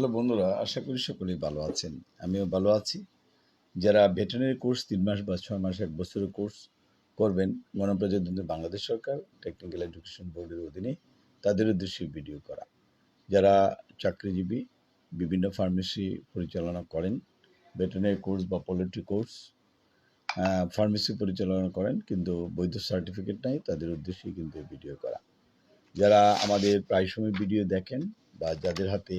Hello বন্ধুরা, আশা করি সকলেই ভালো আছেন। আমিও ভালো আছি। যারা ভেটেরিনারি কোর্স, তিন মাস বা ছয় মাস, এক বছরের কোর্স করবেন, গণপ্রজাতন্ত্রী বাংলাদেশ সরকার টেকনিক্যাল এডুকেশন বোর্ডের অধীনে তাদের উদ্দেশ্যে ভিডিও করা। যারা চাকরিজীবী, বিভিন্ন ফার্মেসি পরিচালনা করেন ভেটেরিনারি কোর্স বা পোলট্রি কোর্স ফার্মেসি পরিচালনা করেন, কিন্তু বৈধ সার্টিফিকেট নাই, তাদের উদ্দেশ্যেই কিন্তু ভিডিও করা। যারা আমাদের প্রায় সময় ভিডিও দেখেন বা যাদের হাতে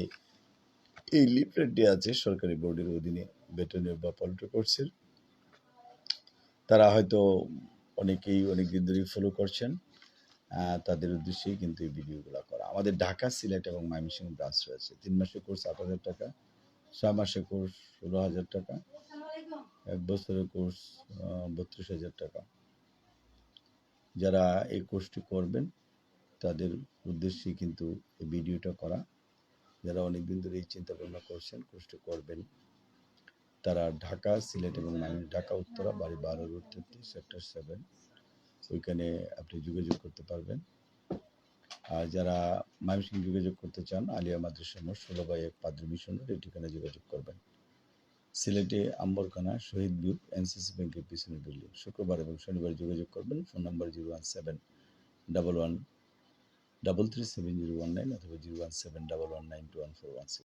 এই লিফলেটটি আছে সরকারি বোর্ডের অধীনে ভেটেরিনারি বা পোল্ট্রি কোর্সের তারা হয়তো অনেকেই অনেক দিন ধরেই ফলো করছেন তাদের উদ্দেশ্যেই কিন্তু এই ভিডিওগুলো করা। আমাদের ঢাকা, সিলেট এবং ময়মনসিংহ ব্রাঞ্চ রয়েছে। তিন মাসের কোর্স আট হাজার টাকা, ছয় মাসের কোর্স ষোলো হাজার টাকা, এক বছরের কোর্স বত্রিশ হাজার টাকা। যারা এই কোর্সটি করবেন, তাদের উদ্দেশ্যেই কিন্তু এই ভিডিওটা করা। যারা অনেক দিন ধরে এই চিন্তা ভাবনা করছেন কোর্সটি করবেন। তারা ঢাকা, সিলেট এবং মাইন- ঢাকা, উত্তরা, বাড়ি বারো রোড তেত্রিশ, সেক্টর সেভেন। ওইখানে আপনি যোগাযোগ করতে পারবেন। আর যারা ময়মনসিং যোগাযোগ করতে চান, আলিয়া মাদ্রাসা মোড় ষোলো বাই এক পাদ্রী মিশন রোড এই ঠিকানায় যোগাযোগ করবেন। সিলেটে আম্বরখানা, শহীদ বিউট এনসিসি ব্যাংকের পিছনে বিল্ডিং শুক্রবার এবং শনিবার যোগাযোগ করবেন। Phone number zero one seven double one double three seven zero one nine অথবা zero one seven double one nine two one four one six